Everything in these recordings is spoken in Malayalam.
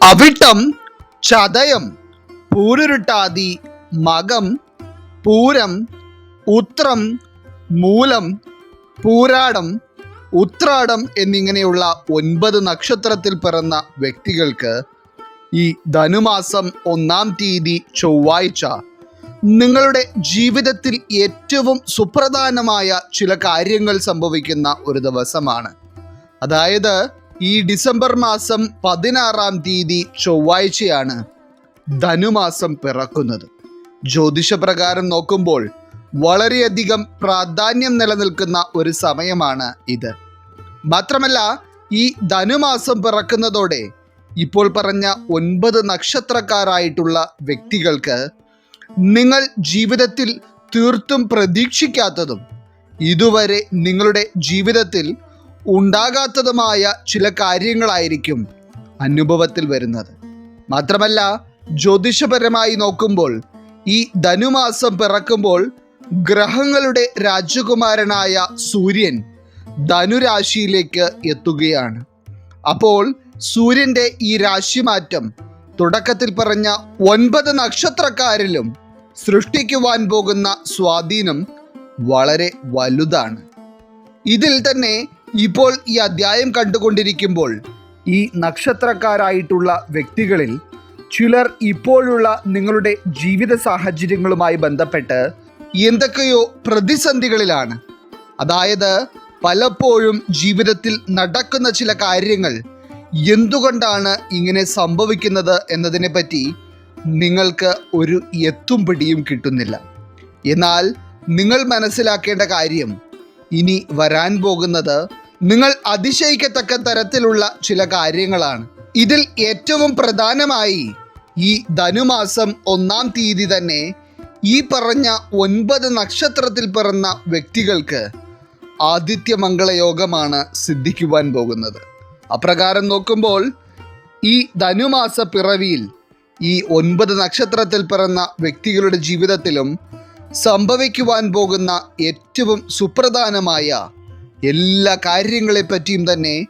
അവിട്ടം ചതയം പൂരുരുട്ടാതി മകം പൂരം ഉത്രം മൂലം പൂരാടം ഉത്രാടം എന്നിങ്ങനെയുള്ള ഒൻപത് നക്ഷത്രത്തിൽ പിറന്ന വ്യക്തികൾക്ക് ഈ ധനുമാസം ഒന്നാം തീയതി ചൊവ്വാഴ്ച നിങ്ങളുടെ ജീവിതത്തിൽ ഏറ്റവും സുപ്രധാനമായ ചില കാര്യങ്ങൾ സംഭവിക്കുന്ന ഒരു ദിവസമാണ്. അതായത് ഈ ഡിസംബർ മാസം പതിനാറാം തീയതി ചൊവ്വാഴ്ചയാണ് ധനുമാസം പിറക്കുന്നത്. ജ്യോതിഷപ്രകാരം നോക്കുമ്പോൾ വളരെയധികം പ്രാധാന്യം നിലനിൽക്കുന്ന ഒരു സമയമാണ് ഇത്. മാത്രമല്ല ഈ ധനുമാസം പിറക്കുന്നതോടെ ഇപ്പോൾ പറഞ്ഞ ഒൻപത് നക്ഷത്രക്കാരായിട്ടുള്ള വ്യക്തികൾക്ക് നിങ്ങൾ ജീവിതത്തിൽ തീർത്തും പ്രതീക്ഷിക്കാത്തതും ഇതുവരെ നിങ്ങളുടെ ജീവിതത്തിൽ ഉണ്ടാകാത്തതുമായ ചില കാര്യങ്ങളായിരിക്കും അനുഭവത്തിൽ വരുന്നത്. മാത്രമല്ല ജ്യോതിഷപരമായി നോക്കുമ്പോൾ ഈ ധനുമാസം പിറക്കുമ്പോൾ ഗ്രഹങ്ങളുടെ രാജകുമാരനായ സൂര്യൻ ധനുരാശിയിലേക്ക് എത്തുകയാണ്. അപ്പോൾ സൂര്യന്റെ ഈ രാശിമാറ്റം തുടക്കത്തിൽ പറഞ്ഞ ഒൻപത് നക്ഷത്രക്കാരിലും സൃഷ്ടിക്കുവാൻ പോകുന്ന സ്വാധീനം വളരെ വലുതാണ്. ഇതിൽ തന്നെ ഇപ്പോൾ ഈ അധ്യായം കണ്ടുകൊണ്ടിരിക്കുമ്പോൾ ഈ നക്ഷത്രക്കാരായിട്ടുള്ള വ്യക്തികളിൽ ചിലർ ഇപ്പോഴുള്ള നിങ്ങളുടെ ജീവിത സാഹചര്യങ്ങളുമായി ബന്ധപ്പെട്ട് എന്തൊക്കെയോ പ്രതിസന്ധികളിലാണ്. അതായത് പലപ്പോഴും ജീവിതത്തിൽ നടക്കുന്ന ചില കാര്യങ്ങൾ എന്തുകൊണ്ടാണ് ഇങ്ങനെ സംഭവിക്കുന്നത് എന്നതിനെ പറ്റി നിങ്ങൾക്ക് ഒരു എത്തും പിടിയും കിട്ടുന്നില്ല. എന്നാൽ നിങ്ങൾ മനസ്സിലാക്കേണ്ട കാര്യം ഇനി വരാൻ പോകുന്നത് നിങ്ങൾ അതിശയിക്കത്തക്ക തരത്തിലുള്ള ചില കാര്യങ്ങളാണ്. ഇതിൽ ഏറ്റവും പ്രധാനമായി ഈ ധനുമാസം ഒന്നാം തീയതി തന്നെ ഈ പറഞ്ഞ ഒൻപത് നക്ഷത്രത്തിൽ പിറന്ന വ്യക്തികൾക്ക് ആദിത്യമംഗളയോഗമാണ് സിദ്ധിക്കുവാൻ പോകുന്നത്. അപ്രകാരം നോക്കുമ്പോൾ ഈ ധനുമാസ പിറവിയിൽ ഈ ഒൻപത് നക്ഷത്രത്തിൽ പിറന്ന വ്യക്തികളുടെ ജീവിതത്തിലും സംഭവിക്കുവാൻ പോകുന്ന ഏറ്റവും സുപ്രധാനമായ എല്ലാ കാര്യങ്ങളെപ്പറ്റിയും തന്നെ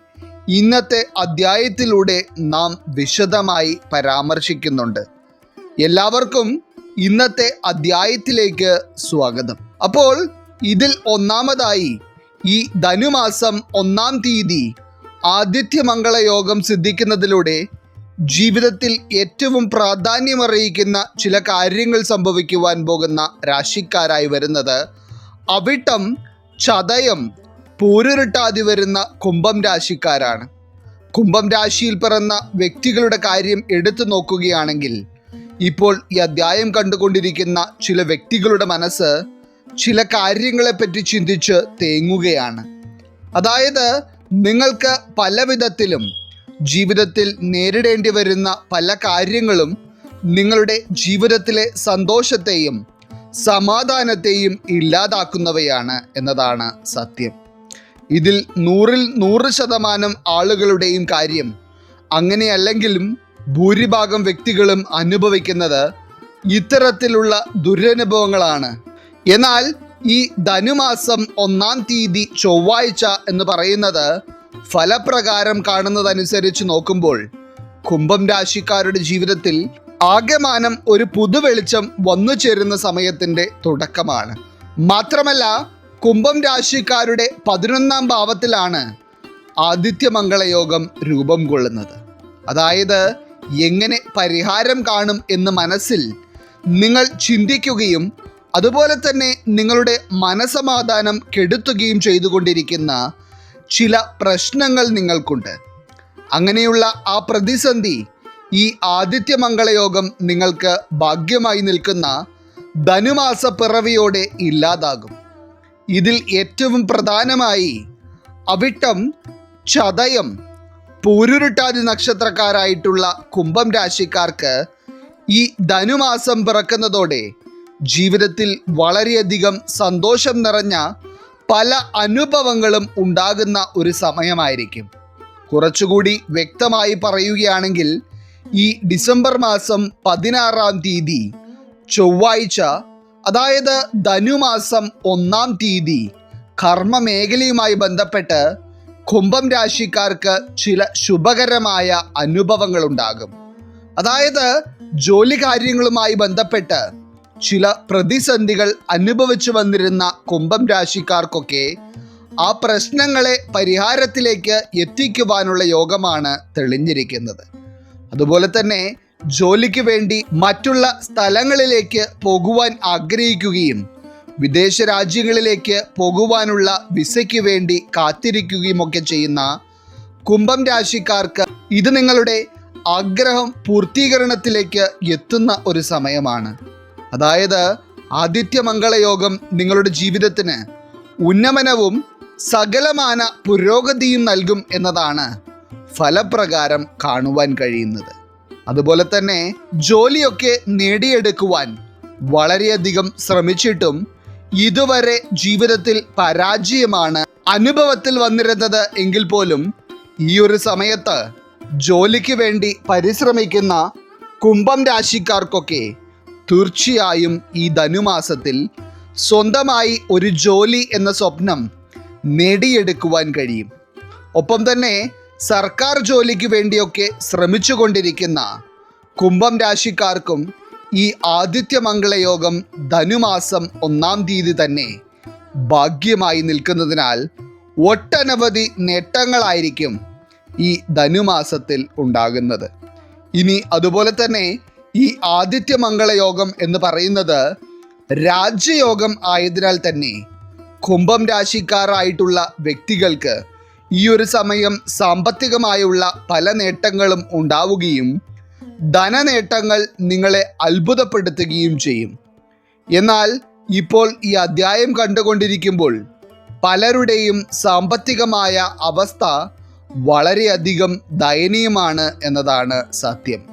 ഇന്നത്തെ അധ്യായത്തിലൂടെ നാം വിശദമായി പരാമർശിക്കുന്നുണ്ട്. എല്ലാവർക്കും ഇന്നത്തെ അധ്യായത്തിലേക്ക് സ്വാഗതം. അപ്പോൾ ഇതിൽ ഒന്നാമതായി ഈ ധനുമാസം ഒന്നാം തീയതി ആദിത്യമംഗളയോഗം സിദ്ധിക്കുന്നതിലൂടെ ജീവിതത്തിൽ ഏറ്റവും പ്രാധാന്യമറിയിക്കുന്ന ചില കാര്യങ്ങൾ സംഭവിക്കുവാൻ പോകുന്ന രാശിക്കാരായി വരുന്നത് അവിട്ടം ചതയം പൂരുരുട്ടാതി വരുന്ന കുംഭം രാശിക്കാരാണ്. കുംഭം രാശിയിൽ പിറന്ന വ്യക്തികളുടെ കാര്യം എടുത്തു നോക്കുകയാണെങ്കിൽ ഇപ്പോൾ ഈ അധ്യായം കണ്ടുകൊണ്ടിരിക്കുന്ന ചില വ്യക്തികളുടെ മനസ്സ് ചില കാര്യങ്ങളെപ്പറ്റി ചിന്തിച്ച് തേങ്ങുകയാണ്. അതായത് നിങ്ങൾക്ക് പല വിധത്തിലും ജീവിതത്തിൽ നേരിടേണ്ടി വരുന്ന പല കാര്യങ്ങളും നിങ്ങളുടെ ജീവിതത്തിലെ സന്തോഷത്തെയും സമാധാനത്തെയും ഇല്ലാതാക്കുന്നവയാണ് എന്നതാണ് സത്യം. ഇതിൽ നൂറിൽ നൂറ് ശതമാനം ആളുകളുടെയും കാര്യം അങ്ങനെയല്ലെങ്കിലും ഭൂരിഭാഗം വ്യക്തികളും അനുഭവിക്കുന്നത് ഇത്തരത്തിലുള്ള ദുരനുഭവങ്ങളാണ്. എന്നാൽ ഈ ധനുമാസം ഒന്നാം തീയതി ചൊവ്വാഴ്ച എന്ന് പറയുന്നത് ഫലപ്രകാരം കാണുന്നതനുസരിച്ച് നോക്കുമ്പോൾ കുംഭം രാശിക്കാരുടെ ജീവിതത്തിൽ ആകമാനം ഒരു പുതുവെളിച്ചം വന്നു ചേരുന്ന സമയത്തിന്റെ തുടക്കമാണ്. മാത്രമല്ല കുംഭം രാശിക്കാരുടെ പതിനൊന്നാം ഭാവത്തിലാണ് ആദിത്യമംഗളയോഗം രൂപം കൊള്ളുന്നത്. അതായത് എങ്ങനെ പരിഹാരം കാണും എന്ന് മനസ്സിൽ നിങ്ങൾ ചിന്തിക്കുകയും അതുപോലെ തന്നെ നിങ്ങളുടെ മനസമാധാനം കെടുത്തുകയും ചെയ്തുകൊണ്ടിരിക്കുന്ന ചില പ്രശ്നങ്ങൾ നിങ്ങൾക്കുണ്ട്. അങ്ങനെയുള്ള ആ പ്രതിസന്ധി ഈ ആദിത്യമംഗളയോഗം നിങ്ങൾക്ക് ഭാഗ്യമായി നിൽക്കുന്ന ധനുമാസ പിറവിയോടെ ഇല്ലാതാകും. ഇതിൽ ഏറ്റവും പ്രധാനമായി അവിട്ടം ചതയം പൂരുരുട്ടാതി നക്ഷത്രക്കാരായിട്ടുള്ള കുംഭം രാശിക്കാർക്ക് ഈ ധനുമാസം പിറക്കുന്നതോടെ ജീവിതത്തിൽ വളരെയധികം സന്തോഷം നിറഞ്ഞ പല അനുഭവങ്ങളും ഉണ്ടാകുന്ന ഒരു സമയമായിരിക്കും. കുറച്ചുകൂടി വ്യക്തമായി പറയുകയാണെങ്കിൽ ഈ ഡിസംബർ മാസം പതിനാറാം തീയതി ചൊവ്വാഴ്ച അതായത് ധനുമാസം ഒന്നാം തീയതി കർമ്മ മേഖലയുമായി ബന്ധപ്പെട്ട് കുംഭം രാശിക്കാർക്ക് ചില ശുഭകരമായ അനുഭവങ്ങൾ ഉണ്ടാകും അതായത് ജോലി കാര്യങ്ങളുമായി ബന്ധപ്പെട്ട് ചില പ്രതിസന്ധികൾ അനുഭവിച്ചു വന്നിരുന്ന കുംഭം രാശിക്കാർക്കൊക്കെ ആ പ്രശ്നങ്ങളെ പരിഹാരത്തിലേക്ക് എത്തിക്കുവാനുള്ള യോഗമാണ് തെളിഞ്ഞിരിക്കുന്നത്. അതുപോലെ തന്നെ ജോലിക്ക് വേണ്ടി മറ്റുള്ള സ്ഥലങ്ങളിലേക്ക് പോകുവാൻ ആഗ്രഹിക്കുകയും വിദേശ രാജ്യങ്ങളിലേക്ക് പോകുവാനുള്ള വിസയ്ക്ക് വേണ്ടി കാത്തിരിക്കുകയും ഒക്കെ ചെയ്യുന്ന കുംഭം രാശിക്കാർക്ക് ഇത് നിങ്ങളുടെ ആഗ്രഹം പൂർത്തീകരണത്തിലേക്ക് എത്തുന്ന ഒരു സമയമാണ്. അതായത് ആദിത്യമംഗളയോഗം നിങ്ങളുടെ ജീവിതത്തിന് ഉന്നമനവും സകലമാന പുരോഗതിയും നൽകും എന്നതാണ് ഫലപ്രകാരം കാണുവാൻ കഴിയുന്നത്. അതുപോലെ തന്നെ ജോലിയൊക്കെ നേടിയെടുക്കുവാൻ വളരെയധികം ശ്രമിച്ചിട്ടും ഇതുവരെ ജീവിതത്തിൽ പരാജയമാണ് അനുഭവത്തിൽ വന്നിരുന്നത് എങ്കിൽ പോലും ഈ ഒരു സമയത്ത് ജോലിക്ക് വേണ്ടി പരിശ്രമിക്കുന്ന കുംഭം രാശിക്കാർക്കൊക്കെ തീർച്ചയായും ഈ ധനുമാസത്തിൽ സ്വന്തമായി ഒരു ജോലി എന്ന സ്വപ്നം നേടിയെടുക്കുവാൻ കഴിയും. ഒപ്പം തന്നെ സർക്കാർ ജോലിക്ക് വേണ്ടിയൊക്കെ ശ്രമിച്ചു കൊണ്ടിരിക്കുന്ന കുംഭം രാശിക്കാർക്കും ഈ ആദിത്യമംഗളയോഗം ധനുമാസം ഒന്നാം തീയതി തന്നെ ഭാഗ്യമായി നിൽക്കുന്നതിനാൽ ഒട്ടനവധി നേട്ടങ്ങളായിരിക്കും ഈ ധനുമാസത്തിൽ ഉണ്ടാകുന്നത്. ഇനി അതുപോലെ തന്നെ ഈ ആദിത്യ മംഗളയോഗം എന്ന് പറയുന്നത് രാജ്യയോഗം ആയതിനാൽ തന്നെ കുംഭം രാശിക്കാരായിട്ടുള്ള വ്യക്തികൾക്ക് ഈ ഒരു സമയം സാമ്പത്തികമായുള്ള പല നേട്ടങ്ങളും ഉണ്ടാവുകയും ധനനേട്ടങ്ങൾ നിങ്ങളെ അത്ഭുതപ്പെടുത്തുകയും ചെയ്യും. എന്നാൽ ഇപ്പോൾ ഈ അധ്യായം കണ്ടുകൊണ്ടിരിക്കുമ്പോൾ പലരുടെയും സാമ്പത്തികമായ അവസ്ഥ വളരെയധികം ദയനീയമാണ് എന്നതാണ് സത്യം.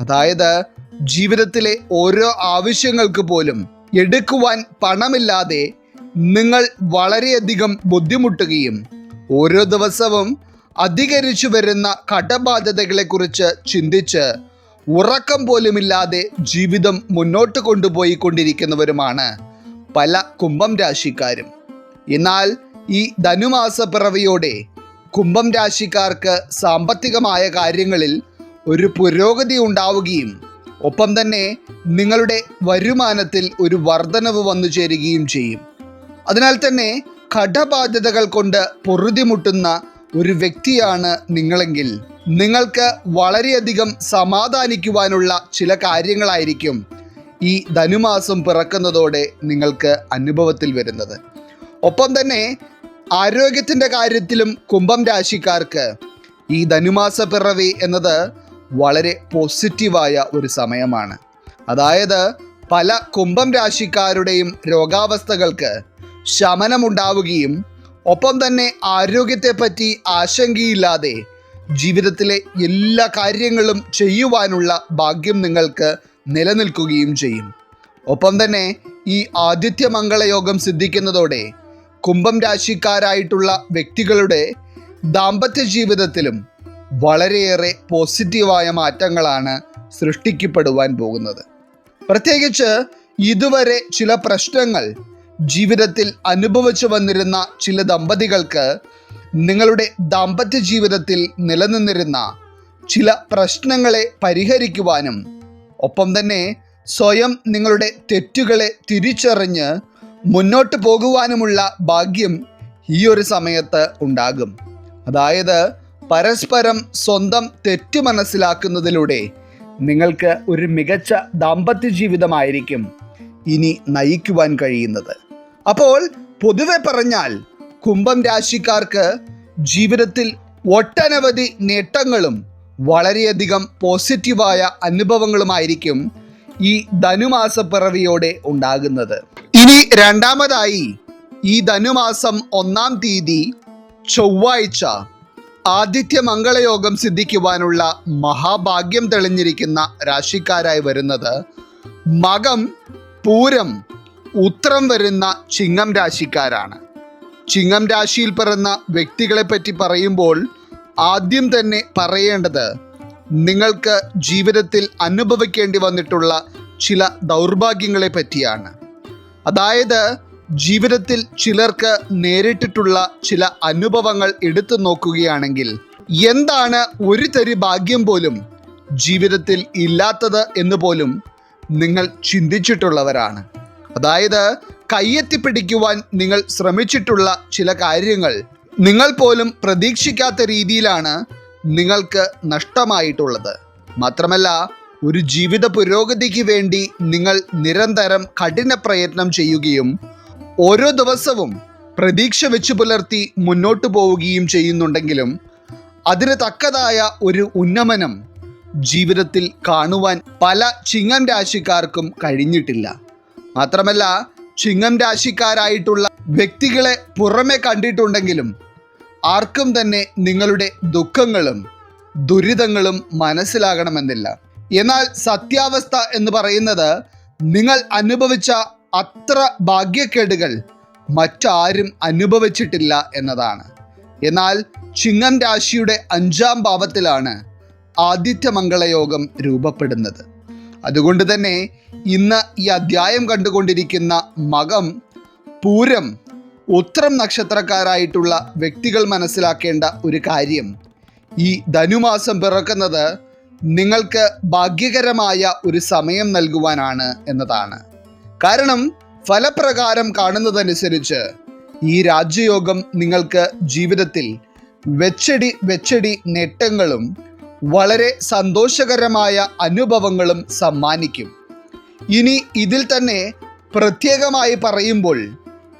അതായത് ജീവിതത്തിലെ ഓരോ ആവശ്യങ്ങൾക്ക് പോലും എടുക്കുവാൻ പണമില്ലാതെ നിങ്ങൾ വളരെയധികം ബുദ്ധിമുട്ടുകയും ഓരോ ദിവസവും അധികരിച്ചു വരുന്ന കടബാധ്യതകളെക്കുറിച്ച് ചിന്തിച്ച് ഉറക്കം പോലുമില്ലാതെ ജീവിതം മുന്നോട്ട് കൊണ്ടുപോയി കൊണ്ടിരിക്കുന്നവരുമാണ് പല കുംഭം രാശിക്കാരും. എന്നാൽ ഈ ധനുമാസ പിറവിയോടെ കുംഭം രാശിക്കാർക്ക് സാമ്പത്തികമായ കാര്യങ്ങളിൽ ഒരു പുരോഗതി ഉണ്ടാവുകയും ഒപ്പം തന്നെ നിങ്ങളുടെ വരുമാനത്തിൽ ഒരു വർധനവ് വന്നു ചേരുകയും ചെയ്യും. അതിനാൽ തന്നെ കടബാധ്യതകൾ കൊണ്ട് പൊറുതിമുട്ടുന്ന ഒരു വ്യക്തിയാണ് നിങ്ങളെങ്കിൽ നിങ്ങൾക്ക് വളരെയധികം സമാധാനിക്കുവാനുള്ള ചില കാര്യങ്ങളായിരിക്കും ഈ ധനുമാസം പിറക്കുന്നതോടെ നിങ്ങൾക്ക് അനുഭവത്തിൽ വരുന്നത്. ഒപ്പം തന്നെ ആരോഗ്യത്തിന്റെ കാര്യത്തിലും കുംഭം രാശിക്കാർക്ക് ഈ ധനുമാസ പിറവി എന്നത് വളരെ പോസിറ്റീവായ ഒരു സമയമാണ്. അതായത് പല കുംഭം രാശിക്കാരുടെയും രോഗാവസ്ഥകൾക്ക് ശമനമുണ്ടാവുകയും ഒപ്പം തന്നെ ആരോഗ്യത്തെപ്പറ്റി ആശങ്കയില്ലാതെ ജീവിതത്തിലെ എല്ലാ കാര്യങ്ങളും ചെയ്യുവാനുള്ള ഭാഗ്യം നിങ്ങൾക്ക് നിലനിൽക്കുകയും ചെയ്യും. ഒപ്പം തന്നെ ഈ ആദിത്യ മംഗളയോഗം സിദ്ധിക്കുന്നതോടെ കുംഭം രാശിക്കാരായിട്ടുള്ള വ്യക്തികളുടെ ദാമ്പത്യ ജീവിതത്തിലും വളരെയേറെ പോസിറ്റീവായ മാറ്റങ്ങളാണ് സൃഷ്ടിക്കപ്പെടുവാൻ പോകുന്നത്. പ്രത്യേകിച്ച് ഇതുവരെ ചില പ്രശ്നങ്ങൾ ജീവിതത്തിൽ അനുഭവിച്ചു വന്നിരുന്ന ചില ദമ്പതികൾക്ക് നിങ്ങളുടെ ദാമ്പത്യ ജീവിതത്തിൽ നിലനിന്നിരുന്ന ചില പ്രശ്നങ്ങളെ പരിഹരിക്കുവാനും ഒപ്പം തന്നെ സ്വയം നിങ്ങളുടെ തെറ്റുകളെ തിരിച്ചറിഞ്ഞ് മുന്നോട്ട് പോകുവാനുമുള്ള ഭാഗ്യം ഈ ഒരു സമയത്ത് ഉണ്ടാകും. അതായത് പരസ്പരം സ്വന്തം തെറ്റ് മനസ്സിലാക്കുന്നതിലൂടെ നിങ്ങൾക്ക് ഒരു മികച്ച ദാമ്പത്യ ജീവിതമായിരിക്കും ഇനി നയിക്കുവാൻ കഴിയുന്നത്. അപ്പോൾ പൊതുവെ പറഞ്ഞാൽ കുംഭം രാശിക്കാർക്ക് ജീവിതത്തിൽ ഒട്ടനവധി നേട്ടങ്ങളും വളരെയധികം പോസിറ്റീവായ അനുഭവങ്ങളുമായിരിക്കും ഈ ധനുമാസ പിറവിയോടെ ഉണ്ടാകുന്നത്. ഇനി രണ്ടാമതായി ഈ ധനുമാസം ഒന്നാം തീയതി ചൊവ്വാഴ്ച ആദിത്യ മംഗളയോഗം സിദ്ധിക്കുവാനുള്ള മഹാഭാഗ്യം തെളിഞ്ഞിരിക്കുന്ന രാശിക്കാരായി വരുന്നത് മകം പൂരം ഉത്രം വരുന്ന ചിങ്ങം രാശിക്കാരാണ്. ചിങ്ങം രാശിയിൽ പിറന്ന വ്യക്തികളെ പറ്റി പറയുമ്പോൾ ആദ്യം തന്നെ പറയേണ്ടത് നിങ്ങൾക്ക് ജീവിതത്തിൽ അനുഭവിക്കേണ്ടി വന്നിട്ടുള്ള ചില ദൗർഭാഗ്യങ്ങളെ പറ്റിയാണ്. അതായത് ജീവിതത്തിൽ ചിലർക്ക് നേരിട്ടിട്ടുള്ള ചില അനുഭവങ്ങൾ എടുത്തു നോക്കുകയാണെങ്കിൽ എന്താണ് ഒരു തരി ഭാഗ്യം പോലും ജീവിതത്തിൽ ഇല്ലാത്തത് എന്ന് പോലും നിങ്ങൾ ചിന്തിച്ചിട്ടുള്ളവരാണ്. അതായത് കയ്യെത്തിപ്പിടിക്കുവാൻ നിങ്ങൾ ശ്രമിച്ചിട്ടുള്ള ചില കാര്യങ്ങൾ നിങ്ങൾ പോലും പ്രതീക്ഷിക്കാത്ത രീതിയിലാണ് നിങ്ങൾക്ക് നഷ്ടമായിട്ടുള്ളത്. മാത്രമല്ല ഒരു ജീവിത പുരോഗതിക്ക് വേണ്ടി നിങ്ങൾ നിരന്തരം കഠിന പ്രയത്നം ചെയ്യുകയും ഓരോ ദിവസവും പ്രതീക്ഷ വെച്ചു പുലർത്തി മുന്നോട്ടു പോവുകയും ചെയ്യുന്നുണ്ടെങ്കിലും അതിന് തക്കതായ ഒരു ഉന്നമനം ജീവിതത്തിൽ കാണുവാൻ പല ചിങ്ങം രാശിക്കാർക്കും കഴിഞ്ഞിട്ടില്ല. മാത്രമല്ല ചിങ്ങം രാശിക്കാരായിട്ടുള്ള വ്യക്തികളെ പുറമെ കണ്ടിട്ടുണ്ടെങ്കിലും ആർക്കും തന്നെ നിങ്ങളുടെ ദുഃഖങ്ങളും ദുരിതങ്ങളും മനസ്സിലാകണമെന്നില്ല. എന്നാൽ സത്യാവസ്ഥ എന്ന് പറയുന്നത് നിങ്ങൾ അനുഭവിച്ച അത്ര ഭാഗ്യക്കേടുകൾ മറ്റാരും അനുഭവിച്ചിട്ടില്ല എന്നതാണ്. എന്നാൽ ചിങ്ങം രാശിയുടെ അഞ്ചാം ഭാവത്തിലാണ് ആദിത്യമംഗളയോഗം രൂപപ്പെടുന്നത്. അതുകൊണ്ട് തന്നെ ഇന്ന് ഈ അധ്യായം കണ്ടുകൊണ്ടിരിക്കുന്ന മകം പൂരം ഉത്രം നക്ഷത്രക്കാരായിട്ടുള്ള വ്യക്തികൾ മനസ്സിലാക്കേണ്ട ഒരു കാര്യം. ഈ ധനുമാസം പിറക്കുന്നത് നിങ്ങൾക്ക് ഭാഗ്യകരമായ ഒരു സമയം നൽകുവാനാണ് എന്നതാണ്. കാരണം ഫലപ്രകാരം കാണുന്നതനുസരിച്ച് ഈ രാജ്യയോഗം നിങ്ങൾക്ക് ജീവിതത്തിൽ വെച്ചടി വെച്ചടി നേട്ടങ്ങളും വളരെ സന്തോഷകരമായ അനുഭവങ്ങളും സമ്മാനിക്കും. ഇനി ഇതിൽ തന്നെ പ്രത്യേകമായി പറയുമ്പോൾ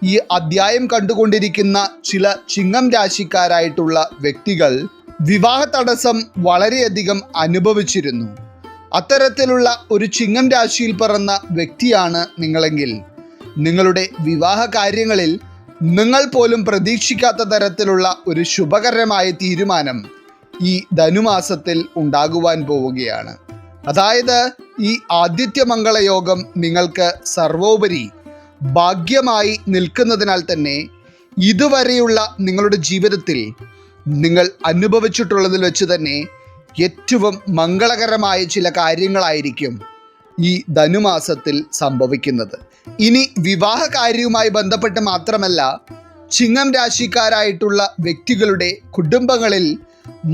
ഈ അദ്ധ്യായം കണ്ടുകൊണ്ടിരിക്കുന്ന ചില ചിങ്ങം രാശിക്കാരായിട്ടുള്ള വ്യക്തികൾ വിവാഹ തടസ്സം വളരെയധികം അനുഭവിച്ചിരുന്നു. അത്തരത്തിലുള്ള ഒരു ചിങ്ങം രാശിയിൽ പിറന്ന വ്യക്തിയാണ് നിങ്ങളെങ്കിൽ. നിങ്ങളുടെ വിവാഹ കാര്യങ്ങളിൽ നിങ്ങൾ പോലും പ്രതീക്ഷിക്കാത്ത തരത്തിലുള്ള ഒരു ശുഭകരമായ തീരുമാനം ഈ ധനുമാസത്തിൽ ഉണ്ടാകുവാൻ പോവുകയാണ്. അതായത് ഈ ആദിത്യ മംഗളയോഗം നിങ്ങൾക്ക് സർവോപരി ഭാഗ്യമായി നിൽക്കുന്നതിനാൽ തന്നെ ഇതുവരെയുള്ള നിങ്ങളുടെ ജീവിതത്തിൽ നിങ്ങൾ അനുഭവിച്ചിട്ടുള്ളതിൽ വെച്ച് തന്നെ ഏറ്റവും മംഗളകരമായ ചില കാര്യങ്ങളായിരിക്കും ഈ ധനുമാസത്തിൽ സംഭവിക്കുന്നത്. ഇനി വിവാഹ കാര്യവുമായി ബന്ധപ്പെട്ട് മാത്രമല്ല ചിങ്ങം രാശിക്കാരായിട്ടുള്ള വ്യക്തികളുടെ കുടുംബങ്ങളിൽ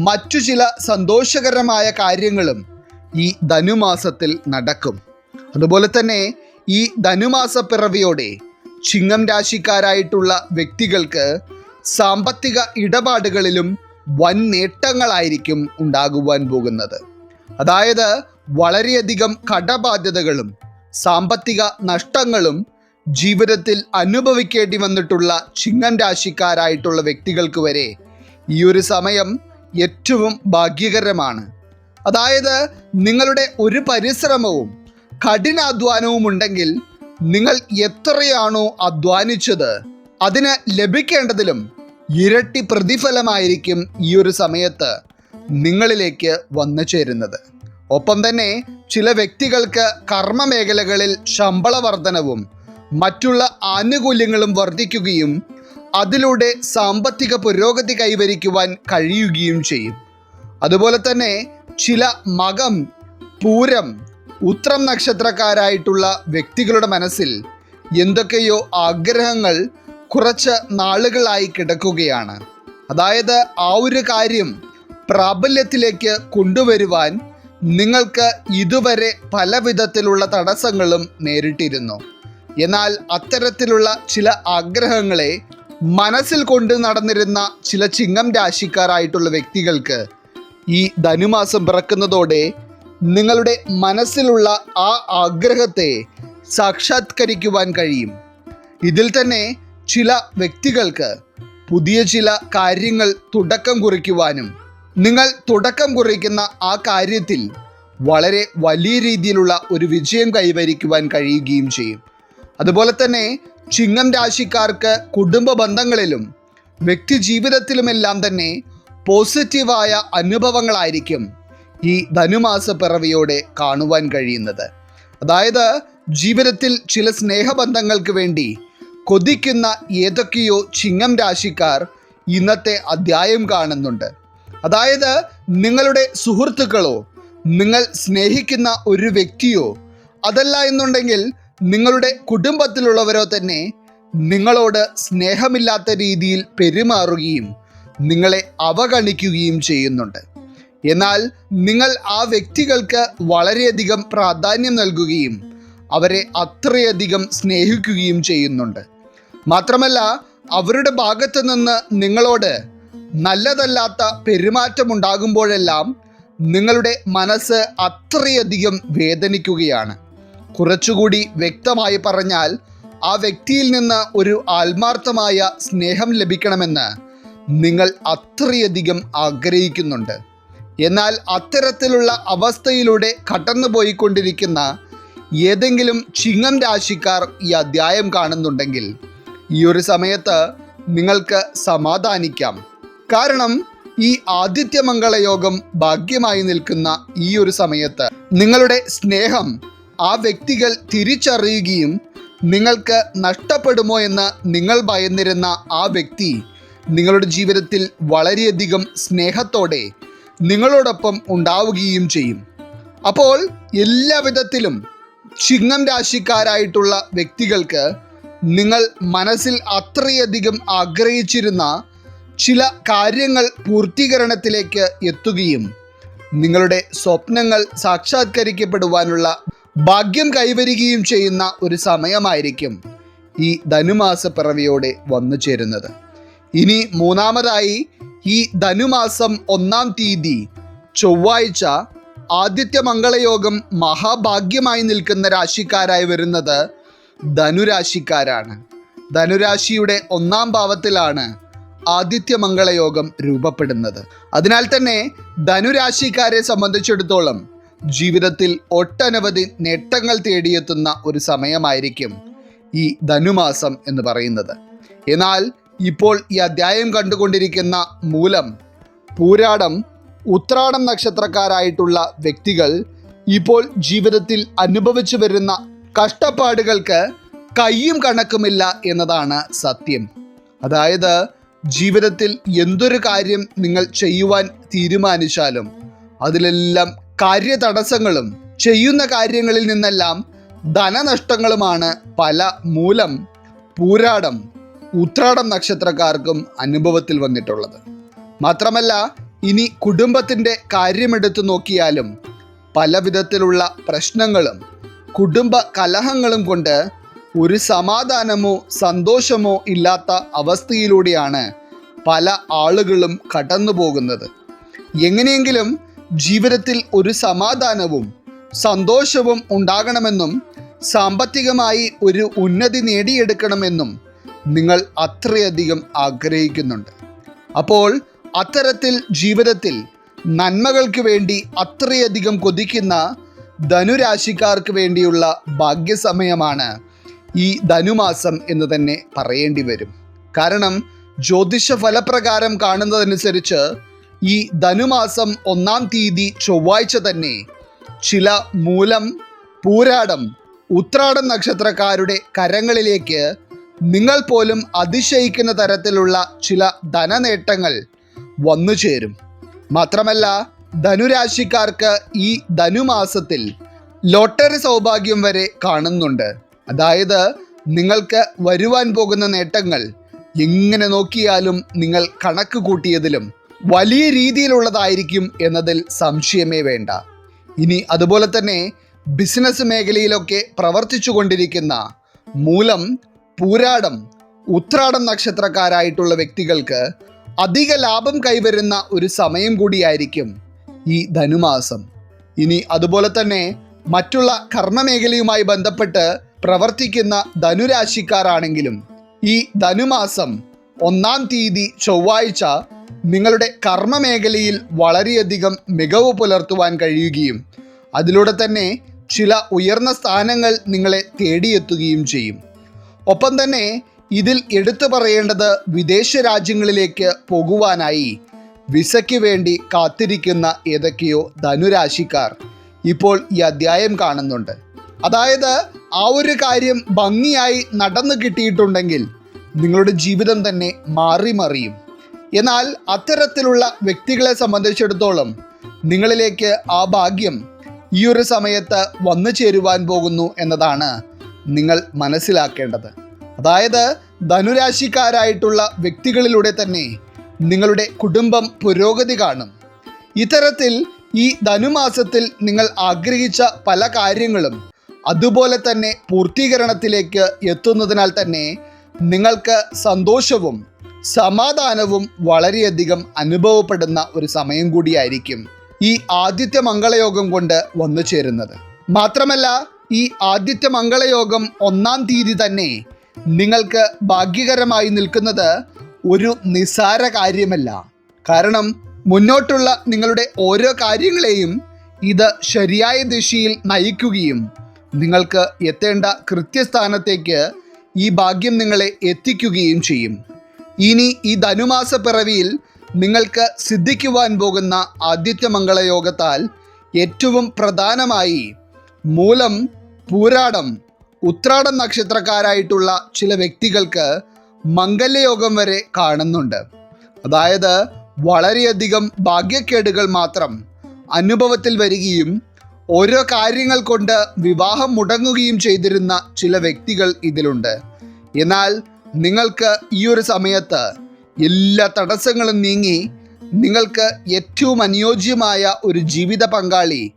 മറ്റു ചില സന്തോഷകരമായ കാര്യങ്ങളും ഈ ധനുമാസത്തിൽ നടക്കും. അതുപോലെ തന്നെ ഈ ധനുമാസ പിറവിയോടെ ചിങ്ങം രാശിക്കാരായിട്ടുള്ള വ്യക്തികൾക്ക് സാമ്പത്തിക ഇടപാടുകളിലും വൻ നേട്ടങ്ങളായിരിക്കും ഉണ്ടാകുവാൻ പോകുന്നത്. അതായത് വളരെയധികം കടബാധ്യതകളും സാമ്പത്തിക നഷ്ടങ്ങളും ജീവിതത്തിൽ അനുഭവിക്കേണ്ടി വന്നിട്ടുള്ള ചിങ്ങൻ രാശിക്കാരായിട്ടുള്ള വ്യക്തികൾക്ക് വരെ ഈ ഒരു സമയം ഏറ്റവും ഭാഗ്യകരമാണ്. അതായത് നിങ്ങളുടെ ഒരു പരിശ്രമവും കഠിനാധ്വാനവും ഉണ്ടെങ്കിൽ നിങ്ങൾ എത്രയാണോ അധ്വാനിച്ചത് അതിന് ലഭിക്കേണ്ടതിലും ഇരട്ടി പ്രതിഫലമായിരിക്കും ഈ ഒരു സമയത്ത് നിങ്ങളിലേക്ക് വന്നു ചേരുന്നത്. ഒപ്പം തന്നെ ചില വ്യക്തികൾക്ക് കർമ്മ മേഖലകളിൽ ശമ്പള വർധനവും മറ്റുള്ള ആനുകൂല്യങ്ങളും വർദ്ധിക്കുകയും അതിലൂടെ സാമ്പത്തിക പുരോഗതി കൈവരിക്കുവാൻ കഴിയുകയും ചെയ്യും. അതുപോലെ തന്നെ ചില മകം പൂരം ഉത്രം നക്ഷത്രക്കാരായിട്ടുള്ള വ്യക്തികളുടെ മനസ്സിൽ എന്തൊക്കെയോ ആഗ്രഹങ്ങൾ കുറച്ച് നാളുകളായി കിടക്കുകയാണ്. അതായത് ആ ഒരു കാര്യം പ്രാബല്യത്തിലേക്ക് കൊണ്ടുവരുവാൻ നിങ്ങൾക്ക് ഇതുവരെ പല വിധത്തിലുള്ള തടസ്സങ്ങളും നേരിട്ടിരുന്നു. എന്നാൽ അത്തരത്തിലുള്ള ചില ആഗ്രഹങ്ങളെ മനസ്സിൽ കൊണ്ട് നടന്നിരുന്ന ചില ചിങ്ങം രാശിക്കാരായിട്ടുള്ള വ്യക്തികൾക്ക് ഈ ധനുമാസം പിറക്കുന്നതോടെ നിങ്ങളുടെ മനസ്സിലുള്ള ആ ആഗ്രഹത്തെ സാക്ഷാത്കരിക്കുവാൻ കഴിയും. ഇതിൽ തന്നെ ചില വ്യക്തികൾക്ക് പുതിയ ചില കാര്യങ്ങൾ തുടക്കം കുറിക്കുവാനും നിങ്ങൾ തുടക്കം കുറിക്കുന്ന ആ കാര്യത്തിൽ വളരെ വലിയ രീതിയിലുള്ള ഒരു വിജയം കൈവരിക്കുവാൻ കഴിയുകയും ചെയ്യും. അതുപോലെ തന്നെ ചിങ്ങം രാശിക്കാർക്ക് കുടുംബ ബന്ധങ്ങളിലും വ്യക്തി ജീവിതത്തിലുമെല്ലാം തന്നെ പോസിറ്റീവായ അനുഭവങ്ങളായിരിക്കും ഈ ധനുമാസ പിറവിയോടെ കാണുവാൻ കഴിയുന്നത്. അതായത് ജീവിതത്തിൽ ചില സ്നേഹബന്ധങ്ങൾക്ക് വേണ്ടി കൊതിക്കുന്ന ഏതൊക്കെയോ ചിങ്ങം രാശിക്കാർ ഇന്നത്തെ അധ്യായം കാണുന്നുണ്ട്. അതായത് നിങ്ങളുടെ സുഹൃത്തുക്കളോ നിങ്ങൾ സ്നേഹിക്കുന്ന ഒരു വ്യക്തിയോ അതല്ല എന്നുണ്ടെങ്കിൽ നിങ്ങളുടെ കുടുംബത്തിലുള്ളവരോ തന്നെ നിങ്ങളോട് സ്നേഹമില്ലാത്ത രീതിയിൽ പെരുമാറുകയും നിങ്ങളെ അവഗണിക്കുകയും ചെയ്യുന്നുണ്ട്. എന്നാൽ നിങ്ങൾ ആ വ്യക്തികൾക്ക് വളരെയധികം പ്രാധാന്യം നൽകുകയും അവരെ അത്രയധികം സ്നേഹിക്കുകയും ചെയ്യുന്നുണ്ട്. മാത്രമല്ല അവരുടെ ഭാഗത്ത് നിന്ന് നിങ്ങളോട് നല്ലതല്ലാത്ത പെരുമാറ്റം പെരുമാറ്റമുണ്ടാകുമ്പോഴെല്ലാം നിങ്ങളുടെ മനസ്സ് അത്രയധികം വേദനിക്കുകയാണ്. കുറച്ചുകൂടി വ്യക്തമായി പറഞ്ഞാൽ ആ വ്യക്തിയിൽ നിന്ന് ഒരു ആത്മാർത്ഥമായ സ്നേഹം ലഭിക്കണമെന്ന് നിങ്ങൾ അത്രയധികം ആഗ്രഹിക്കുന്നുണ്ട്. എന്നാൽ അത്തരത്തിലുള്ള അവസ്ഥയിലൂടെ കടന്നുപോയിക്കൊണ്ടിരിക്കുന്ന ഏതെങ്കിലും ചിങ്ങം രാശിക്കാർ ഈ അധ്യായം കാണുന്നുണ്ടെങ്കിൽ ഈ ഒരു സമയത്ത് നിങ്ങൾക്ക് സമാധാനിക്കാം. കാരണം ഈ ആദിത്യമംഗള യോഗം ഭാഗ്യമായി നിൽക്കുന്ന ഈ ഒരു സമയത്ത് നിങ്ങളുടെ സ്നേഹം ആ വ്യക്തികൾ തിരിച്ചറിയുകയും നിങ്ങൾക്ക് നഷ്ടപ്പെടുമോ എന്ന് നിങ്ങൾ ഭയന്നിരുന്ന ആ വ്യക്തി നിങ്ങളുടെ ജീവിതത്തിൽ വളരെയധികം സ്നേഹത്തോടെ നിങ്ങളോടൊപ്പം ഉണ്ടാവുകയും ചെയ്യും. അപ്പോൾ എല്ലാവിധത്തിലും ചിങ്ങം രാശിക്കാരായിട്ടുള്ള വ്യക്തികൾക്ക് നിങ്ങൾ മനസ്സിൽ അത്രയധികം ആഗ്രഹിച്ചിരുന്ന ചില കാര്യങ്ങൾ പൂർത്തീകരണത്തിലേക്ക് എത്തുകയും നിങ്ങളുടെ സ്വപ്നങ്ങൾ സാക്ഷാത്കരിക്കപ്പെടുവാനുള്ള ഭാഗ്യം കൈവരികയും ചെയ്യുന്ന ഒരു സമയമായിരിക്കും ഈ ധനുമാസ പിറവിയോടെ വന്നു ചേരുന്നത്. ഇനി മൂന്നാമതായി ഈ ധനുമാസം ഒന്നാം തീയതി ചൊവ്വാഴ്ച ആദിത്യ മംഗളയോഗം മഹാഭാഗ്യമായി നിൽക്കുന്ന രാശിക്കാരായി വരുന്നത് ധനുരാശിക്കാരാണ്. ധനുരാശിയുടെ ഒന്നാം ഭാവത്തിലാണ് ആദിത്യമംഗളയോഗം രൂപപ്പെടുന്നത്. അതിനാൽ തന്നെ ധനുരാശിക്കാരെ സംബന്ധിച്ചിടത്തോളം ജീവിതത്തിൽ ഒട്ടനവധി നേട്ടങ്ങൾ തേടിയെത്തുന്ന ഒരു സമയമായിരിക്കും ഈ ധനുമാസം എന്ന് പറയുന്നത്. എന്നാൽ ഇപ്പോൾ ഈ അധ്യായം കണ്ടുകൊണ്ടിരിക്കുന്ന മൂലം പൂരാടം ഉത്രാടം നക്ഷത്രക്കാരായിട്ടുള്ള വ്യക്തികൾ ഇപ്പോൾ ജീവിതത്തിൽ അനുഭവിച്ചു വരുന്ന കഷ്ടപ്പാടുകൾക്ക് കയ്യും കണക്കുമില്ല എന്നതാണ് സത്യം. അതായത് ജീവിതത്തിൽ എന്തൊരു കാര്യം നിങ്ങൾ ചെയ്യുവാൻ തീരുമാനിച്ചാലും അതിലെല്ലാം കാര്യതടസ്സങ്ങളും ചെയ്യുന്ന കാര്യങ്ങളിൽ നിന്നെല്ലാം ധനനഷ്ടങ്ങളുമാണ് പല മൂലം പൂരാടം ഉത്രാടം നക്ഷത്രക്കാർക്കും അനുഭവത്തിൽ വന്നിട്ടുള്ളത്. മാത്രമല്ല ഇനി കുടുംബത്തിന്റെ കാര്യമെടുത്തു നോക്കിയാലും പല വിധത്തിലുള്ള പ്രശ്നങ്ങളും കുടുംബ കലഹങ്ങളും കൊണ്ട് ഒരു സമാധാനമോ സന്തോഷമോ ഇല്ലാത്ത അവസ്ഥയിലൂടെയാണ് പല ആളുകളും കടന്നു പോകുന്നത്. എങ്ങനെയെങ്കിലും ജീവിതത്തിൽ ഒരു സമാധാനവും സന്തോഷവും ഉണ്ടാകണമെന്നും സാമ്പത്തികമായി ഒരു ഉന്നതി നേടിയെടുക്കണമെന്നും നിങ്ങൾ അത്രയധികം ആഗ്രഹിക്കുന്നുണ്ട്. അപ്പോൾ അത്തരത്തിൽ ജീവിതത്തിൽ നന്മകൾക്ക് വേണ്ടി അത്രയധികം കൊതിക്കുന്ന ധനുരാശിക്കാർക്ക് വേണ്ടിയുള്ള ഭാഗ്യസമയമാണ് ഈ ധനുമാസം എന്ന് തന്നെ പറയേണ്ടി വരും. കാരണം ജ്യോതിഷ ഫലപ്രകാരം കാണുന്നതനുസരിച്ച് ഈ ധനുമാസം ഒന്നാം തീയതി ചൊവ്വാഴ്ച തന്നെ ചില മൂലം പൂരാടം ഉത്രാടം നക്ഷത്രക്കാരുടെ കരങ്ങളിലേക്ക് നിങ്ങൾ പോലും അതിശയിക്കുന്ന തരത്തിലുള്ള ചില ധനനേട്ടങ്ങൾ വന്നു ചേരും. മാത്രമല്ല ധനുരാശിക്കാർക്ക് ഈ ധനുമാസത്തിൽ ലോട്ടറി സൗഭാഗ്യം വരെ കാണുന്നുണ്ട്. അതായത് നിങ്ങൾക്ക് വരുവാൻ പോകുന്ന നേട്ടങ്ങൾ എങ്ങനെ നോക്കിയാലും നിങ്ങൾ കണക്ക് കൂട്ടിയതിലും വലിയ രീതിയിലുള്ളതായിരിക്കും എന്നതിൽ സംശയമേ വേണ്ട. ഇനി അതുപോലെ തന്നെ ബിസിനസ് മേഖലയിലൊക്കെ പ്രവർത്തിച്ചു കൊണ്ടിരിക്കുന്ന മൂലം പൂരാടം ഉത്രാടം നക്ഷത്രക്കാരായിട്ടുള്ള വ്യക്തികൾക്ക് അധിക ലാഭം കൈവരുന്ന ഒരു സമയം കൂടിയായിരിക്കും ഈ ധനുമാസം. ഇനി അതുപോലെ തന്നെ മറ്റുള്ള കർമ്മമേഖലയുമായി ബന്ധപ്പെട്ട് പ്രവർത്തിക്കുന്ന ധനുരാശിക്കാരാണെങ്കിലും ഈ ധനുമാസം ഒന്നാം തീയതി ചൊവ്വാഴ്ച നിങ്ങളുടെ കർമ്മമേഖലയിൽ വളരെയധികം മികവ് പുലർത്തുവാൻ കഴിയുകയും അതിലൂടെ തന്നെ ചില ഉയർന്ന സ്ഥാനങ്ങൾ നിങ്ങളെ തേടിയെത്തുകയും ചെയ്യും. ഒപ്പം തന്നെ ഇതിൽ എടുത്തു പറയേണ്ടത് വിദേശ രാജ്യങ്ങളിലേക്ക് പോകുവാനായി വിസയ്ക്ക് വേണ്ടി കാത്തിരിക്കുന്ന ഏതൊക്കെയോ ധനുരാശിക്കാർ ഇപ്പോൾ ഈ അധ്യായം കാണുന്നുണ്ട്. അതായത് ആ ഒരു കാര്യം ഭംഗിയായി നടന്നു കിട്ടിയിട്ടുണ്ടെങ്കിൽ നിങ്ങളുടെ ജീവിതം തന്നെ മാറി മറിയും എന്നാൽ അത്തരത്തിലുള്ള വ്യക്തികളെ സംബന്ധിച്ചിടത്തോളം നിങ്ങളിലേക്ക് ആ ഭാഗ്യം ഈ ഒരു സമയത്ത് വന്നു ചേരുവാൻ പോകുന്നു എന്നതാണ് നിങ്ങൾ മനസ്സിലാക്കേണ്ടത്. അതായത് ധനുരാശിക്കാരായിട്ടുള്ള വ്യക്തികളിലൂടെ തന്നെ നിങ്ങളുടെ കുടുംബം പുരോഗതി കാണും. ഇത്തരത്തിൽ ഈ ധനുമാസത്തിൽ നിങ്ങൾ ആഗ്രഹിച്ച പല കാര്യങ്ങളും അതുപോലെ തന്നെ പൂർത്തീകരണത്തിലേക്ക് എത്തുന്നതിനാൽ തന്നെ നിങ്ങൾക്ക് സന്തോഷവും സമാധാനവും വളരെയധികം അനുഭവപ്പെടുന്ന ഒരു സമയം കൂടിയായിരിക്കും ഈ ആദ്യത്തെ മംഗളയോഗം കൊണ്ട് വന്നു ചേരുന്നത്. മാത്രമല്ല ഈ ആദ്യത്തെ മംഗളയോഗം ഒന്നാം തീയതി തന്നെ നിങ്ങൾക്ക് ഭാഗ്യകരമായി നിൽക്കുന്നത് ഒരു നിസാര കാര്യമല്ല. കാരണം മുന്നോട്ടുള്ള നിങ്ങളുടെ ഓരോ കാര്യങ്ങളെയും ഇത് ശരിയായ ദിശയിൽ നയിക്കുകയും നിങ്ങൾക്ക് എത്തേണ്ട കൃത്യസ്ഥാനത്തേക്ക് ഈ ഭാഗ്യം നിങ്ങളെ എത്തിക്കുകയും ചെയ്യും. ഇനി ഈ ധനുമാസ പിറവിയിൽ നിങ്ങൾക്ക് സിദ്ധിക്കുവാൻ പോകുന്ന ആദിത്യ മംഗളയോഗത്താൽ ഏറ്റവും പ്രധാനമായി മൂലം പൂരാടം ഉത്രാടം നക്ഷത്രക്കാരായിട്ടുള്ള ചില വ്യക്തികൾക്ക് മംഗല്യയോഗം വരെ കാണുന്നുണ്ട്. അതായത് വളരെയധികം ഭാഗ്യക്കേടുകൾ മാത്രം അനുഭവത്തിൽ വരികയും ഓരോ കാര്യങ്ങൾ കൊണ്ട് വിവാഹം മുടങ്ങുകയും ചെയ്തിരുന്ന ചില വ്യക്തികൾ ഇതിലുണ്ട്. എന്നാൽ നിങ്ങൾക്ക് ഈ ഒരു സമയത്ത് എല്ലാ തടസ്സങ്ങളും നീങ്ങി നിങ്ങൾക്ക് ഏറ്റവും അനുയോജ്യമായ ഒരു ജീവിത പങ്കാളി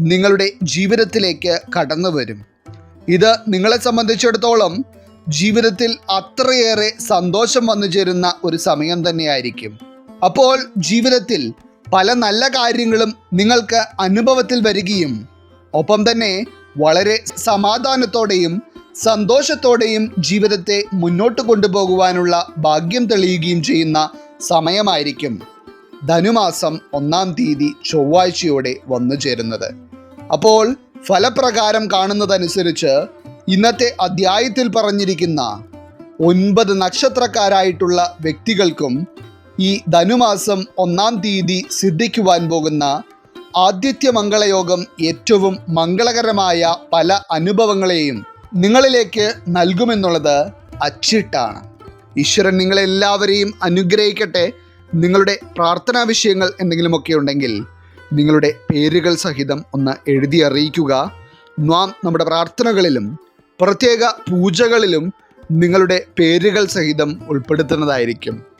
നിങ്ങളുടെ ജീവിതത്തിലേക്ക് കടന്നു വരും. ഇത് നിങ്ങളെ സംബന്ധിച്ചിടത്തോളം ജീവിതത്തിൽ അത്രയേറെ സന്തോഷം വന്നു ചേരുന്ന ഒരു സമയം തന്നെയായിരിക്കും. അപ്പോൾ ജീവിതത്തിൽ പല നല്ല കാര്യങ്ങളും നിങ്ങൾക്ക് അനുഭവത്തിൽ വരികയും ഒപ്പം തന്നെ വളരെ സമാധാനത്തോടെയും സന്തോഷത്തോടെയും ജീവിതത്തെ മുന്നോട്ട് കൊണ്ടുപോകുവാനുള്ള ഭാഗ്യം തെളിയുകയും ചെയ്യുന്ന സമയമായിരിക്കും ധനുമാസം ഒന്നാം തീയതി ചൊവ്വാഴ്ചയോടെ വന്നു ചേരുന്നത്. അപ്പോൾ ഫലപ്രകാരം കാണുന്നതനുസരിച്ച് ഇന്നത്തെ അധ്യായത്തിൽ പറഞ്ഞിരിക്കുന്ന ഒൻപത് നക്ഷത്രക്കാരായിട്ടുള്ള വ്യക്തികൾക്കും ഈ ധനുമാസം ഒന്നാം തീയതി സിദ്ധിക്കുവാൻ പോകുന്ന ആദിത്യ മംഗളയോഗം ഏറ്റവും മംഗളകരമായ പല അനുഭവങ്ങളെയും നിങ്ങളിലേക്ക് നൽകുമെന്നുള്ളത് അച്ചിട്ടാണ്. ഈശ്വരൻ നിങ്ങളെല്ലാവരെയും അനുഗ്രഹിക്കട്ടെ. നിങ്ങളുടെ പ്രാർത്ഥനാ വിഷയങ്ങൾ എന്തെങ്കിലുമൊക്കെ ഉണ്ടെങ്കിൽ നിങ്ങളുടെ പേരുകൾ സഹിതം ഒന്ന് എഴുതി അറിയിക്കുക. നാം നമ്മുടെ പ്രാർത്ഥനകളിലും പ്രത്യേക പൂജകളിലും നിങ്ങളുടെ പേരുകൾ സഹിതം ഉൾപ്പെടുത്തുന്നതായിരിക്കും.